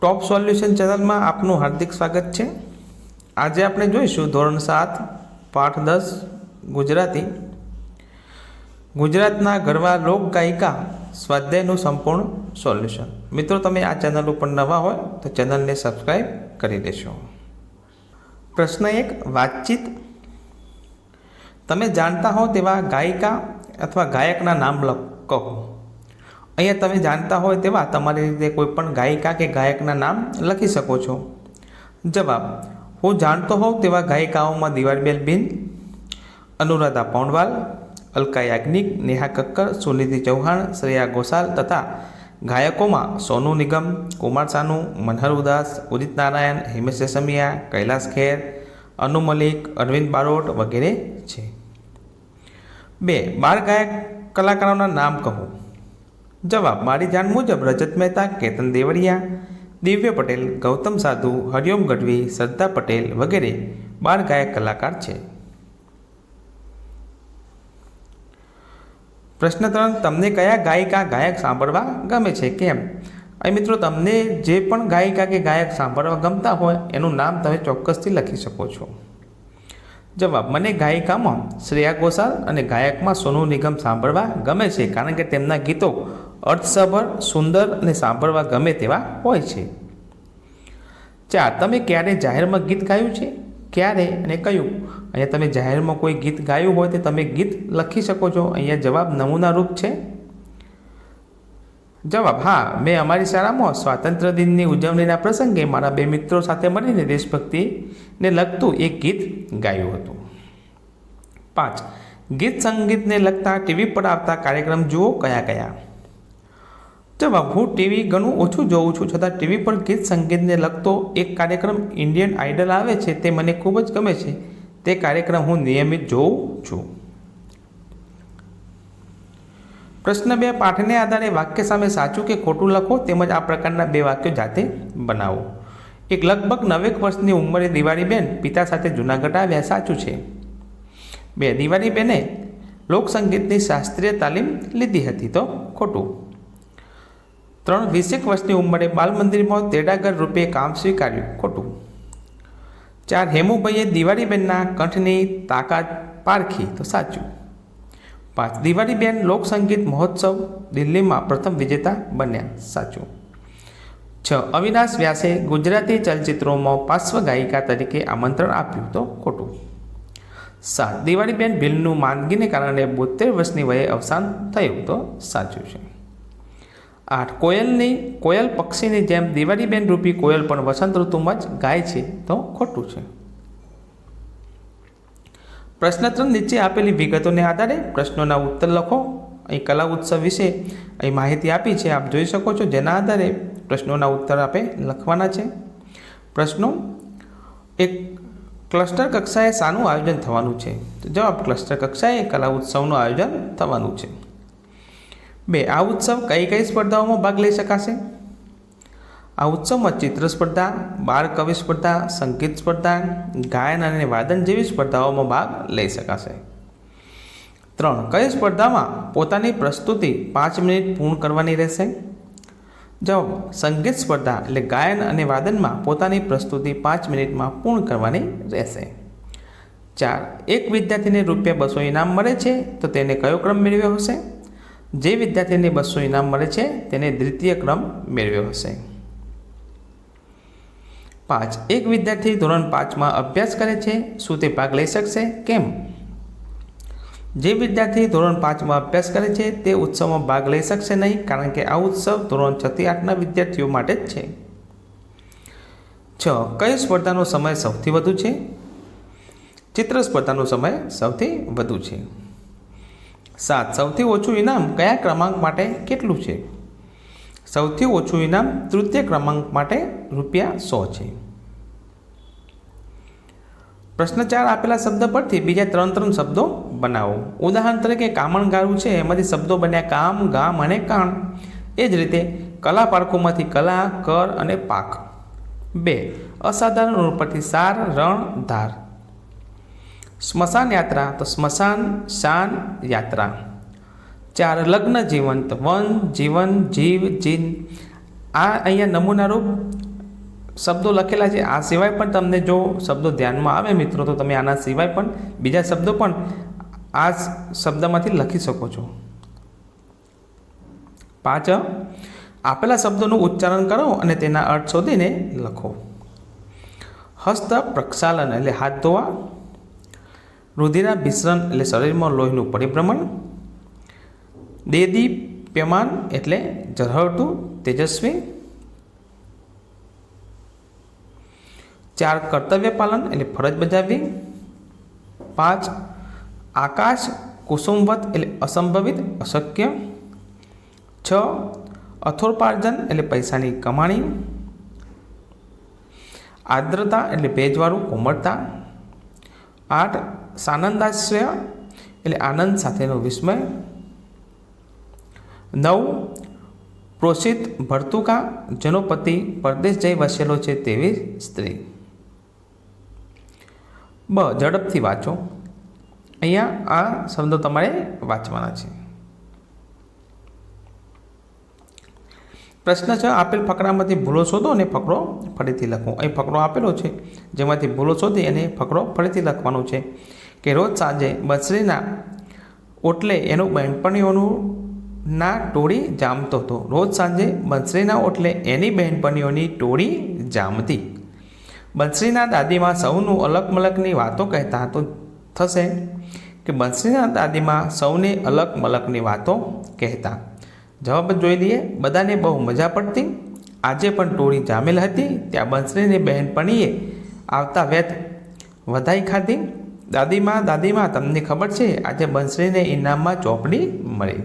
ટોપ solution ચેનલમાં આપનું હાર્દિક સ્વાગત છે. આજે આપણે જોઈશું ધોરણ સાત, પાઠ દસ, ગુજરાતી. ગુજરાતના ગરબા લોક ગાયિકા સ્વાધ્યાયનું સંપૂર્ણ સોલ્યુશન. મિત્રો, તમે આ ચેનલ ઉપર નવા હોય તો ચેનલને સબસ્ક્રાઈબ કરી દેશો પ્રશ્ન એક, વાતચીત. તમે જાણતા હો તેવા ગાયિકા અથવા ગાયકના નામ કહો અહીંયા તમે જાણતા હોય તેવા તમારી રીતે કોઈપણ ગાયિકા કે ગાયકના નામ લખી શકો છો. જવાબ, હું જાણતો હોઉં તેવા ગાયિકાઓમાં દિવાળબેન બિન, અનુરાધા પૌંડવાલ અલકા યાજ્ઞિક, નેહા કક્કર, સુનિધિ ચૌહાણ, શ્રેયા ઘોષાલ તથા ગાયકોમાં સોનુ નિગમ, કુમાર સાનુ, મનહર ઉદાસ, ઉદિત નારાયણ, હિમેશ રેશમિયા, કૈલાસ ખેર, અનુ મલિક, અરવિંદ બારોટ વગેરે છે. બે બાળ ગાયક કલાકારોના નામ કહો. જવાબ મારી જાણ મુજબ રજત મહેતા, કેતન દેવળિયા દિવ્ય પટેલ, ગૌતમ સાધુ, હરિઓમ ગઢવી, શ્રદ્ધા પટેલ વગેરે બાળ ગાયક કલાકાર છે. પ્રશ્ન ત્રણ, તમને કયા ગાયિકા ગાયક સાંભળવા ગમે છે? કેમ? અહીં મિત્રો, તમને જે પણ ગાયિકા કે ગાયક સાંભળવા ગમતા હોય, એનું નામ તમે ચોક્કસથી લખી શકો છો. જવાબ, મને ગાયિકામાં શ્રેયા ઘોષાલ અને ગાયકમાં સોનુ નિગમ સાંભળવા ગમે છે, કારણ કે તેમના ગીતો અર્થસભર, સુંદર અને સાંભળવા ગમે તેવા હોય છે. ચાર તમે ક્યારે જાહેરમાં ગીત ગાયું છે? ક્યારે અને કયું? અહીંયા તમે જાહેરમાં કોઈ ગીત ગાયું હોય તો તમે ગીત લખી શકો છો. અહીંયા જવાબ નમૂના રૂપ છે. જવાબ, હા, મેં અમારી શાળામાં સ્વાતંત્ર્ય દિનની ઉજવણીના પ્રસંગે મારા બે મિત્રો સાથે મળીને દેશભક્તિને લગતું એક ગીત ગાયું હતું. પાંચ, ગીત સંગીતને લગતા ટીવી પર આવતા કાર્યક્રમ જુઓ કયા કયા. જવાબ, હું ટીવી ઘણું ઓછું જોઉં છું, છતાં ટીવી પર ગીત સંગીતને લગતો એક કાર્યક્રમ ઇન્ડિયન આઇડલ આવે છે, તે મને ખૂબ જ ગમે છે. તે કાર્યક્રમ હું નિયમિત જોઉં છું. પ્રશ્ન બે, પાઠને આધારે વાક્ય સામે સાચું કે ખોટું લખો? તેમજ આ પ્રકારના બે વાક્યો જાતે બનાવો. એક લગભગ નવેક વર્ષની ઉંમરે દિવાળીબેન પિતા સાથે જૂનાગઢ આવ્યા, સાચું છે. બે, દિવાળીબેને લોકસંગીતની શાસ્ત્રીય તાલીમ લીધી હતી, તો ખોટું. ત્રણ વીસેક વર્ષની ઉંમરે બાલ મંદિરમાં તેડાગર રૂપે કામ સ્વીકાર્યું ખોટું. ચાર હેમુભાઈએ દિવાળીબેનના કંઠની તાકાત પારખી તો સાચું. પાંચ, દિવાળીબેન લોકસંગીત મહોત્સવ દિલ્હીમાં પ્રથમ વિજેતા બન્યા, સાચું. છ, અવિનાશ વ્યાસે ગુજરાતી ચલચિત્રોમાં પાર્શ્વ ગાયિકા તરીકે આમંત્રણ આપ્યું તો ખોટું. સાત, દિવાળીબેન ભીલનું માંદગીને કારણે બોતેર વર્ષની વયે અવસાન થયું તો સાચું છે. આઠ. કોયલની, કોયલ પક્ષીની જેમ દિવાળીબેન રૂપી કોયલ પણ વસંત ઋતુમાં જ ગાય છે, તો ખોટું છે. પ્રશ્ન ત્રણ નીચે આપેલી વિગતોને આધારે પ્રશ્નોના ઉત્તર લખો. અહીં કલા ઉત્સવ વિશે અહીં માહિતી આપી છે, આપ જોઈ શકો છો. જેના આધારે પ્રશ્નોના ઉત્તર આપે લખવાના છે. પ્રશ્નો, એક ક્લસ્ટર કક્ષાએ શાનું આયોજન થવાનું છે. તો જવાબ, ક્લસ્ટર કક્ષાએ કલા ઉત્સવનું આયોજન થવાનું છે. બે, આ ઉત્સવ કઈ કઈ સ્પર્ધાઓમાં ભાગ લઈ શકાશે? આ ઉત્સવમાં ચિત્ર સ્પર્ધા બાળ કવિ સ્પર્ધા, સંગીત સ્પર્ધા, ગાયન અને વાદન જેવી સ્પર્ધાઓમાં ભાગ લઈ શકાશે. ત્રણ, કઈ સ્પર્ધામાં પોતાની પ્રસ્તુતિ પાંચ મિનિટ પૂર્ણ કરવાની રહેશે? જવાબ, સંગીત સ્પર્ધા એટલે ગાયન અને વાદનમાં પોતાની પ્રસ્તુતિ પાંચ મિનિટમાં પૂર્ણ કરવાની રહેશે. ચાર, એક વિદ્યાર્થીને રૂપિયા બસો ઇનામ મળે છે, તો તેને કયો ક્રમ મેળવ્યો હશે? જે વિદ્યાર્થીને બસો ઇનામ મળે છે, તેને દ્વિતીય ક્રમ મેળવ્યો હશે. પાંચ. એક વિદ્યાર્થી ધોરણ પાંચમાં અભ્યાસ કરે છે, શું તે ભાગ લઈ શકશે, કેમ? જે વિદ્યાર્થી ધોરણ પાંચમાં અભ્યાસ કરે છે, તે ઉત્સવમાં ભાગ લઈ શકશે નહીં, કારણ કે આ ઉત્સવ ધોરણ છથી આઠના વિદ્યાર્થીઓ માટે જ છે. છ. કઈ સ્પર્ધાનો સમય સૌથી વધુ છે? ચિત્ર સ્પર્ધાનો સમય સૌથી વધુ છે. સાત. સૌથી ઓછું ઇનામ કયા ક્રમાંક માટે કેટલું છે? સૌથી ઓછું ઇનામ તૃતીય ક્રમાંક માટે રૂપિયા સો છે. પ્રશ્ન ચાર આપેલા શબ્દ પરથી બીજા ત્રણ ત્રણ શબ્દો બનાવો. ઉદાહરણ તરીકે કામણ ગાળું છે, એમાંથી શબ્દો બન્યા કામ, ગામ અને કાણ. એ જ રીતે કલા પારખોમાંથી કલા, કર અને પાક. બે. અસાધારણ રૂપથી સાર, રણ, ધાર. સ્મશાન યાત્રા તો સ્મશાન, શાન યાત્રા. ચાર લગ્ન જીવંત. વન, જીવન, જીવ, જીન. આ અહીંયા નમૂનારૂપ શબ્દો લખેલા છે. આ સિવાય પણ તમને જો શબ્દો ધ્યાનમાં આવે મિત્રો, તો તમે આના સિવાય પણ બીજા શબ્દો પણ આ શબ્દમાંથી લખી શકો છો. પાંચ, આપેલા શબ્દોનું ઉચ્ચારણ કરો અને તેના અર્થ શોધીને લખો. હસ્ત પ્રક્ષાલન એટલે હાથ ધોવા રુધિરાભિસરણ એટલે શરીરમાં લોહીનું પરિભ્રમણ, દેદી પેમાન એટલે ઝળહળતું તેજસ્વી, ચાર કર્તવ્ય પાલન એટલે ફરજ બજાવવી, પાંચ આકાશ કુસુમવત એટલે અસંભવિત, અશક્ય, છ અથોપાર્જન એટલે પૈસાની કમાણી આર્દ્રતા એટલે ભેજવાળું કોમળતા આઠ સાનંદાશ્રય એટલે આનંદ સાથેનો વિસ્મય. નવ પ્રોષિત ભર્તુકા, જેનો પતિ પરદેશ જઈ વસેલો છે તેવી સ્ત્રી. બ, ઝડપથી વાંચો. અહીંયા આ શબ્દો તમારે વાંચવાના છે. પ્રશ્ન છે, આપેલ ફકરામાંથી ભૂલો શોધો અને ફકરો ફરીથી લખો. અહીં ફકરો આપેલો છે, જેમાંથી ભૂલો શોધી અને ફકરો ફરીથી લખવાનો છે કે રોજ સાંજે બસરીના ઓટલે એનું બહેનપણીઓનું ના ટોળી જામતો હતો. રોજ સાંજે બંસરીના ઓટલે એની બહેનપણીઓની ટોળી જામતી. બંસરીના દાદીમાં સૌનું અલગ મલકની વાતો કહેતા તો થશે કે બંસરીના દાદીમાં સૌને અલગ મલકની વાતો કહેતા. જવાબ જ જોઈ લઈએ. બધાને બહુ મજા પડતી. આજે પણ ટોળી જામેલ હતી. ત્યાં બંસરીની બહેનપણીએ આવતા વેત વધાઈ ખાધી. દાદીમાં દાદીમાં, તમને ખબર છે, આજે બંસરીને ઇનામમાં ચોપડી મળી.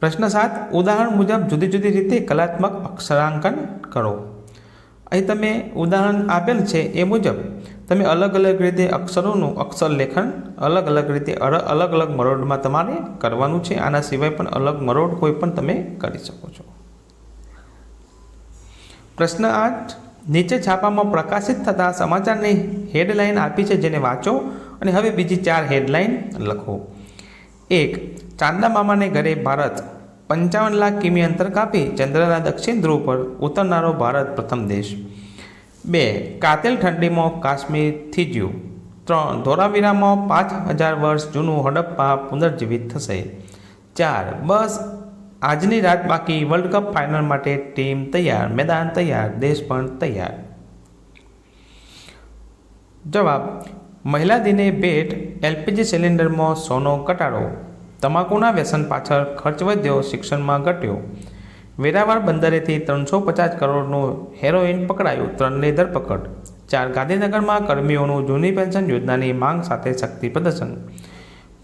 પ્રશ્ન સાત, ઉદાહરણ મુજબ જુદી જુદી રીતે કલાત્મક અક્ષરાંકન કરો. અહીં તમે ઉદાહરણ આપેલ છે એ મુજબ તમે અલગ અલગ રીતે અક્ષરોનું અક્ષર લેખન, અલગ અલગ રીતે અલગ અલગ મરોડમાં તમારે કરવાનું છે. આના સિવાય પણ અલગ મરોડ કોઈ પણ તમે કરી શકો છો. પ્રશ્ન આઠ. નીચે છાપામાં પ્રકાશિત થતા સમાચારની હેડલાઇન આપી છે જેને વાંચો અને હવે બીજી ચાર હેડલાઇન લખો. એક, ચાંદા મામાને ઘરે ભારત પંચાવન લાખ કિમી અંતર કાપી ચંદ્રના દક્ષિણ ધ્રુવ પર ઉતરનારો ભારત પ્રથમ દેશ. બે, કાતિલ ઠંડીમાં કાશ્મીર થીજ્યું. ત્રણ, ધોરાવીરામાં પાંચ હજાર વર્ષ જૂનું હડપ્પા પુનર્જીવિત થશે. ચાર, બસ, આજની રાત બાકી વર્લ્ડ કપ ફાઇનલ માટે ટીમ તૈયાર, મેદાન તૈયાર, દેશ પણ તૈયાર. જવાબ મહિલા દિને ભેટ એલપીજી સિલિન્ડરમાં સોનો ઘટાડો. તમાકુના વ્યસન પાછળ ખર્ચ વધ્યો, શિક્ષણમાં ઘટ્યો. વેરાવળ બંદરેથી ત્રણસો પચાસ કરોડનું હેરોઇન પકડાયું ત્રણની ધરપકડ ચાર ગાંધીનગરમાં કર્મીઓનું જૂની પેન્શન યોજનાની માંગ સાથે શક્તિ પ્રદર્શન.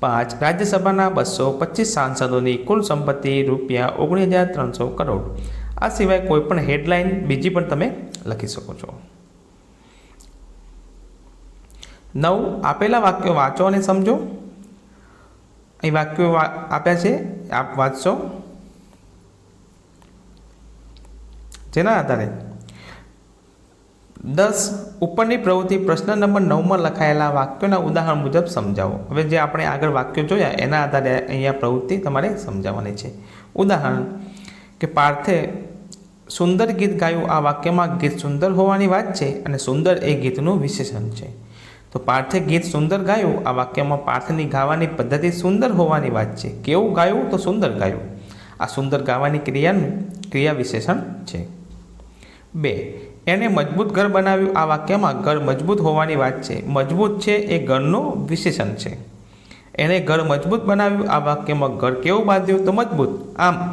પાંચ રાજ્યસભાના બસો પચીસ સાંસદોની કુલ સંપત્તિ રૂપિયા ઓગણીસ હજાર ત્રણસો કરોડ. આ સિવાય કોઈપણ હેડલાઇન બીજી પણ તમે લખી શકો છો. નવ, આપેલા વાક્યો વાંચો અને સમજો. અહીં વાક્યો આપ્યા છે. આપ વાંચશો. જેના આધારે દસ ઉપરની પ્રવૃત્તિ પ્રશ્ન નંબર નવમાં લખાયેલા વાક્યોના ઉદાહરણ મુજબ સમજાવો. હવે જે આપણે આગળ વાક્યો જોયા, એના આધારે અહીંયા પ્રવૃત્તિ તમારે સમજાવવાની છે. ઉદાહરણ, કે પાર્થે સુંદર ગીત ગાયું. આ વાક્યમાં ગીત સુંદર હોવાની વાત છે અને સુંદર એ ગીતનું વિશેષણ છે. તો પાર્થે ગીત સુંદર ગાયું. આ વાક્યમાં પાર્થની ગાવાની પદ્ધતિ સુંદર હોવાની વાત છે. કેવું ગાયું? તો સુંદર ગાયું. આ સુંદર ગાવાની ક્રિયાનું ક્રિયા વિશેષણ છે. બે. એણે મજબૂત ઘર બનાવ્યું. આ વાક્યમાં ઘર મજબૂત હોવાની વાત છે. મજબૂત છે એ ઘરનું વિશેષણ છે. એણે ઘર મજબૂત બનાવ્યું. આ વાક્યમાં ઘર કેવું બાંધ્યું? તો મજબૂત. આમ,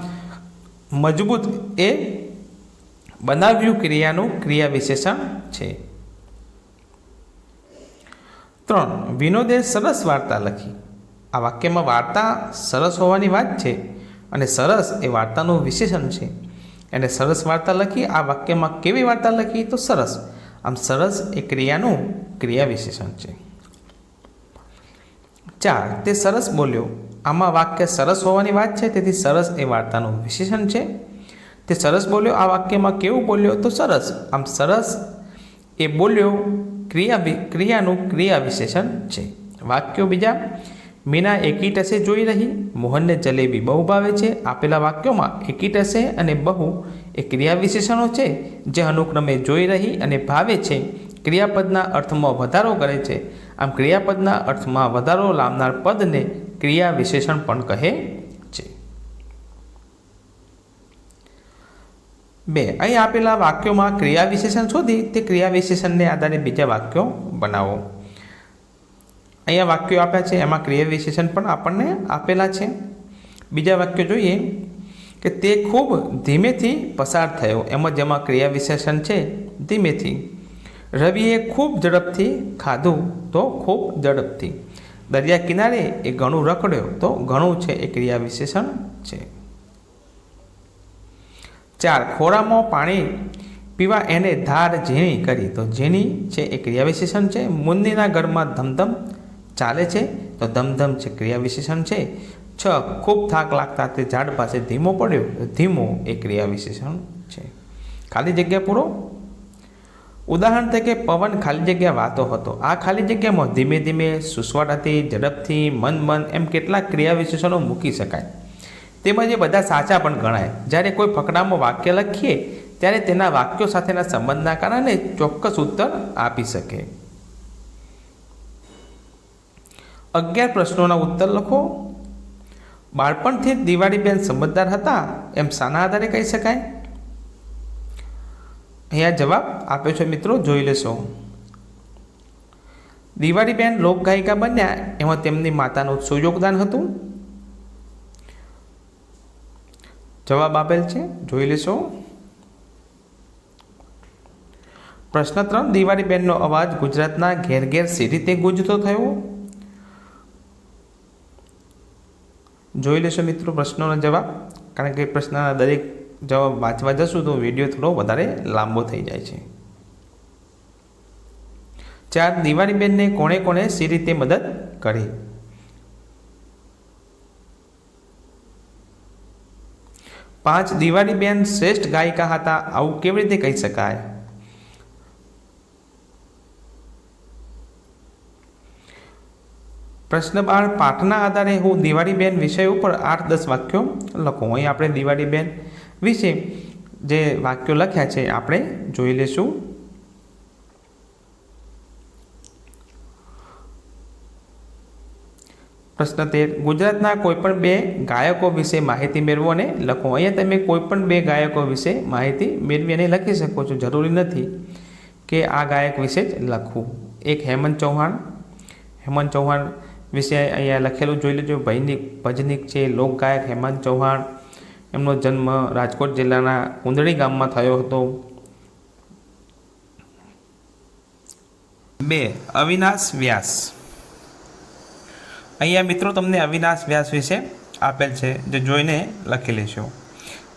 મજબૂત એ બનાવ્યું ક્રિયાનું ક્રિયા વિશેષણ છે. ત્રણ, વિનોદે સરસ વાર્તા લખી. આ વાક્યમાં વાર્તા સરસ હોવાની વાત છે અને સરસ એ વાર્તાનું વિશેષણ છે. એને સરસ વાર્તા લખી, આ વાક્યમાં કેવી વાર્તા લખી? તો સરસ. આમ સરસ એ ક્રિયાનું ક્રિયા વિશેષણ છે. ચાર, તે સરસ બોલ્યો. આમાં વાક્ય સરસ હોવાની વાત છે, તેથી સરસ એ વાર્તાનું વિશેષણ છે. તે સરસ બોલ્યો, આ વાક્યમાં કેવું બોલ્યો? તો સરસ. આમ સરસ એ બોલ્યો ક્રિયા ક્રિયાનું ક્રિયા વિશેષણ છે. વાક્યો બીજા મીના એકી જોઈ રહી. મોહનને જલેબી બહુ ભાવે છે. આપેલા વાક્યોમાં એકી અને બહુ એ ક્રિયા વિશેષણો છે જે અનુક્રમે જોઈ રહી અને ભાવે છે. ક્રિયાપદના અર્થમાં વધારો કરે છે. આમ ક્રિયાપદના અર્થમાં વધારો લાવનાર પદને ક્રિયા વિશેષણ પણ કહે છે. બે, અહીં આપેલા વાક્યોમાં ક્રિયા વિશેષણ શોધી તે ક્રિયા વિશેષણને આધારે બીજા વાક્યો બનાવો. અહીંયા વાક્યો આપ્યા છે, એમાં ક્રિયા વિશેષણ પણ આપણને આપેલા છે. બીજા વાક્યો જોઈએ કે તે ખૂબ ધીમેથી પસાર થયો એમાં જેમાં ક્રિયા વિશેષણ છે, ધીમેથી. રવિએ ખૂબ ઝડપથી ખાધું તો ખૂબ ઝડપથી. દરિયા કિનારે એ ઘણું રખડ્યો તો ઘણું છે, એ ક્રિયા વિશેષણ છે. ચાર, ખોરામાં પાણી પીવા એને ધાર ઝીણી કરી, તો ઝીણી છે, એ ક્રિયા વિશેષણ છે. મુન્નીના ઘરમાં ધમધમ ચાલે છે? તો ધમધમ છે, ક્રિયા વિશેષણ છે? છ, ખૂબ થાક લાગતા તે ઝાડ પાસે ધીમો પડ્યો. તો ધીમો એ ક્રિયા વિશેષણ છે. ખાલી જગ્યા પૂરો? ઉદાહરણ તરીકે, પવન ખાલી જગ્યા વાતો હતો. આ ખાલી જગ્યામાં ધીમે ધીમે સુસવાટાથી ઝડપથી, મન મન એમ કેટલાક ક્રિયા વિશેષણો મૂકી શકાય. તેમજ એ બધા સાચા પણ ગણાય. જ્યારે કોઈ ફકડામાં વાક્ય લખીએ, ત્યારે તેના વાક્યો સાથેના સંબંધના કારણે ચોક્કસ ઉત્તર આપી શકે. અગિયાર પ્રશ્નોના ઉત્તર લખો. બાળપણથી જ દિવાળીબેન સમજદાર હતા, એમ શાના આધારે કહી શકાય? અહીંયા જવાબ આપ્યો છે મિત્રો, જોઈ લેશો. દિવાળીબેન લોકગાયિકા બન્યા, એમાં તેમની માતાનું શું યોગદાન હતું? જવાબ આપેલ છે, જોઈ લેશો. પ્રશ્ન ત્રણ, દિવાળીબેનનો અવાજ ગુજરાતના ઘેર ઘેર સી રીતે ગુજતો થયો? જોઈ લેશો મિત્રો પ્રશ્નોનો જવાબ. કારણ કે પ્રશ્નના દરેક જવાબ વાંચવા જશું તો વીડિયો થોડો વધારે લાંબો થઈ જાય છે. ચાર દિવાળીબેનને કોણે કોણે સી રીતે મદદ કરી? પાંચ દિવાળીબેન શ્રેષ્ઠ ગાયિકા હતા આવું કેવી રીતે કહી શકાય? પ્રશ્ન બાર પાઠના આધારે હું દિવાળીબેન વિષય ઉપર આઠ દસ વાક્યો લખું. અહીં આપણે દિવાળીબેન વિશે જે વાક્યો લખ્યા છે, આપણે જોઈ લેશું પ્રશ્ન તેર. ગુજરાતના કોઈપણ બે ગાયકો વિશે માહિતી મેળવો અને લખો. અહીંયા તમે કોઈપણ બે ગાયકો વિશે માહિતી મેળવી અને લખી શકો છો. જરૂરી નથી કે આ ગાયક વિશે જ લખવું. એક હેમંત ચૌહાણ. હેમંત ચૌહાણ વિશે અહીંયા લખેલું જોઈ લેજો. ભૈનિક, ભજનિક છે, લોકગાયક હેમંત ચૌહાણ. એમનો જન્મ રાજકોટ જિલ્લાના કુંદળી ગામમાં થયો હતો. બે, અવિનાશ વ્યાસ. અહીંયા મિત્રો તમને અવિનાશ વ્યાસ વિશે આપેલ છે, જે જોઈને લખી લેશો.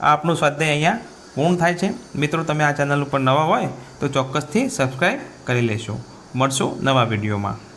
આ આપણું સ્વાધ્યાય અહીંયા પૂર્ણ થાય છે. મિત્રો, તમે આ ચેનલ ઉપર નવા હોય તો ચોક્કસથી સબસ્ક્રાઈબ કરી લેશો. મળશું નવા વિડીયોમાં.